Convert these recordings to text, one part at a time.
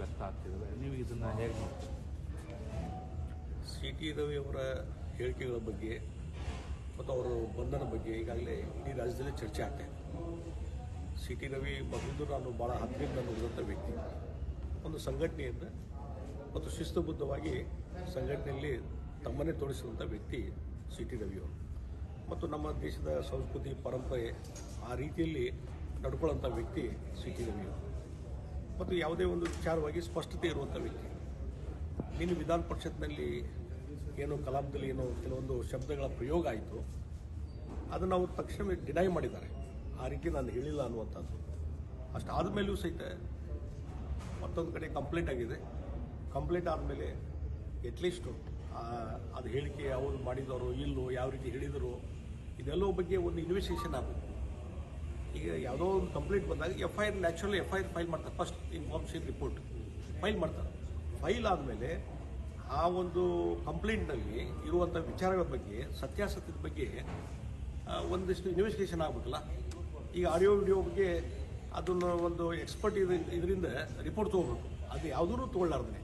ವ್ಯಕ್ತ ಆಗ್ತಿದ್ದಾವೆ ನೀವು ಇದನ್ನ ಹೇಗೆ ಸಿ ಟಿ ರವಿ ಅವರ ಹೇಳಿಕೆಗಳ ಬಗ್ಗೆ ಮತ್ತು ಅವರ ಬಂಧನ ಬಗ್ಗೆ ಈಗಾಗಲೇ ಇಡೀ ರಾಜ್ಯದಲ್ಲೇ ಚರ್ಚೆ ಆಗ್ತಾ ಇದೆ. ಸಿ ಟಿ ರವಿ ಮೊದಲು ನಾನು ಭಾಳ ಹತ್ತಿರದಿಂದ ನೋಡಿದಂಥ ವ್ಯಕ್ತಿ. ಒಂದು ಸಂಘಟನೆಯಿಂದ ಮತ್ತು ಶಿಸ್ತುಬದ್ಧವಾಗಿ ಸಂಘಟನೆಯಲ್ಲಿ ತಮ್ಮನ್ನೇ ತೋರಿಸಿದಂಥ ವ್ಯಕ್ತಿ ಸಿ ಟಿ ರವಿಯವರು ಮತ್ತು ನಮ್ಮ ದೇಶದ ಸಂಸ್ಕೃತಿ, ಪರಂಪರೆ ಆ ರೀತಿಯಲ್ಲಿ ನಡ್ಕೊಳ್ಳೋಂಥ ವ್ಯಕ್ತಿ ಸಿ ಟಿ ರವಿಯವರು ಮತ್ತು ಯಾವುದೇ ಒಂದು ವಿಚಾರವಾಗಿ ಸ್ಪಷ್ಟತೆ ಇರುವಂಥ ವ್ಯಕ್ತಿ. ನೀನು ವಿಧಾನ ಪರಿಷತ್ನಲ್ಲಿ ಏನು ಕಲಾಪದಲ್ಲಿ ಏನೋ ಕೆಲವೊಂದು ಶಬ್ದಗಳ ಪ್ರಯೋಗ ಆಯಿತು. ಅದನ್ನು ಅವರು ತಕ್ಷಣವೇ ಡಿನೈ ಮಾಡಿದ್ದಾರೆ. ಆ ರೀತಿ ನಾನು ಹೇಳಿಲ್ಲ ಅನ್ನುವಂಥದ್ದು. ಅಷ್ಟು ಆದಮೇಲೂ ಸಹಿತ ಮತ್ತೊಂದು ಕಡೆ ಕಂಪ್ಲೇಂಟ್ ಆಗಿದೆ. ಕಂಪ್ಲೇಂಟ್ ಆದಮೇಲೆ ಎಟ್ಲೀಸ್ಟು ಅದು ಹೇಳಿಕೆ ಅವರು ಮಾಡಿದವರು ಇಲ್ಲೋ ಯಾವ ರೀತಿ ಹೇಳಿದರು, ಇದೆಲ್ಲೋ ಬಗ್ಗೆ ಒಂದು ಇನ್ವೆಸ್ಟಿಗೇಷನ್ ಆಗಬೇಕು. ಈಗ ಯಾವುದೋ ಒಂದು ಕಂಪ್ಲೇಂಟ್ ಬಂದಾಗ F I R naturally F I R file ಮಾಡ್ತಾರೆ. ಫಸ್ಟ್ ಇನ್ಫಾರ್ಮೇಷನ್ ರಿಪೋರ್ಟ್ ಫೈಲ್ ಮಾಡ್ತಾರೆ. ಫೈಲ್ ಆದಮೇಲೆ ಆ ಒಂದು ಕಂಪ್ಲೇಂಟ್ನಲ್ಲಿ ಇರುವಂಥ ವಿಚಾರಗಳ ಬಗ್ಗೆ, ಸತ್ಯಾಸತ್ಯದ ಬಗ್ಗೆ ಒಂದಿಷ್ಟು ಇನ್ವೆಸ್ಟಿಗೇಷನ್ ಆಗಬೇಕಲ್ಲ. ಈಗ ಆಡಿಯೋ ವಿಡಿಯೋ ಬಗ್ಗೆ ಅದನ್ನು ಒಂದು ಎಕ್ಸ್ಪರ್ಟ್ ಇದರಿಂದ ರಿಪೋರ್ಟ್ ತೊಗೋಬೇಕು. ಅದು ಯಾವುದೂ ತೊಗೊಳ್ಳಾರ್ದೇ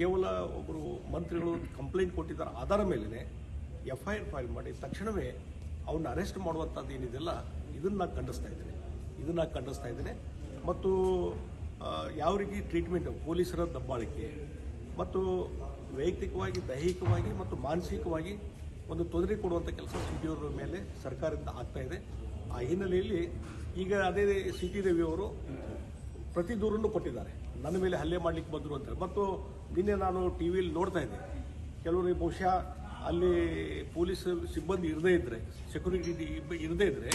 ಕೇವಲ ಒಬ್ಬರು ಮಂತ್ರಿಗಳು ಕಂಪ್ಲೇಂಟ್ ಕೊಟ್ಟಿದ್ದಾರೆ. ಆಧಾರ ಮೇಲೇ ಎಫ್ ಐ ಆರ್ ಫೈಲ್ ಮಾಡಿ ತಕ್ಷಣವೇ ಅವನ್ನ ಅರೆಸ್ಟ್ ಮಾಡುವಂಥದ್ದು ಏನಿದೆಯಲ್ಲ ಇದನ್ನು ನಾನು ಖಂಡಿಸ್ತಾ ಇದ್ದೇನೆ. ಇದನ್ನು ನಾನು ಖಂಡಿಸ್ತಾ ಇದ್ದೇನೆ. ಮತ್ತು ಯಾವ ರೀತಿ ಟ್ರೀಟ್ಮೆಂಟ್ ಪೊಲೀಸರ ದಬ್ಬಾಳಿಕೆ, ಮತ್ತು ವೈಯಕ್ತಿಕವಾಗಿ, ದೈಹಿಕವಾಗಿ ಮತ್ತು ಮಾನಸಿಕವಾಗಿ ಒಂದು ತೊಂದರೆ ಕೊಡುವಂಥ ಕೆಲಸ ಸಿ ಟಿ ಅವರ ಮೇಲೆ ಸರ್ಕಾರದಿಂದ ಆಗ್ತಾ ಇದೆ. ಆ ಹಿನ್ನೆಲೆಯಲ್ಲಿ ಈಗ ಅದೇ ಸಿ ಟಿ ರವಿ ಅವರು ಪ್ರತಿ ದೂರನ್ನು ಕೊಟ್ಟಿದ್ದಾರೆ. ನನ್ನ ಮೇಲೆ ಹಲ್ಲೆ ಮಾಡ್ಲಿಕ್ಕೆ ಬಂದರು ಅಂತಾರೆ ಮತ್ತು ನಿನ್ನೆ ನಾನು ಟಿ ವಿಯಲ್ಲಿ ನೋಡ್ತಾ ಇದ್ದೆ. ಕೆಲವರು ಬಹುಶಃ ಅಲ್ಲಿ ಪೊಲೀಸ್ ಸಿಬ್ಬಂದಿ ಇರದೇ ಇದ್ದರೆ ಸೆಕ್ಯೂರಿಟಿ ಇರದೇ ಇದ್ದರೆ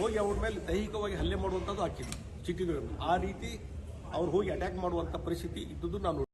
ಹೋಗಿ ಅವ್ರ ಮೇಲೆ ದೈಹಿಕವಾಗಿ ಹಲ್ಲೆ ಮಾಡುವಂಥದ್ದು ಹಾಕಿದ್ರು ಸಿಟಿ ಆ ರೀತಿ ಅವ್ರು ಹೋಗಿ ಅಟ್ಯಾಕ್ ಮಾಡುವಂಥ ಪರಿಸ್ಥಿತಿ ಇದ್ದದ್ದು ನಾನು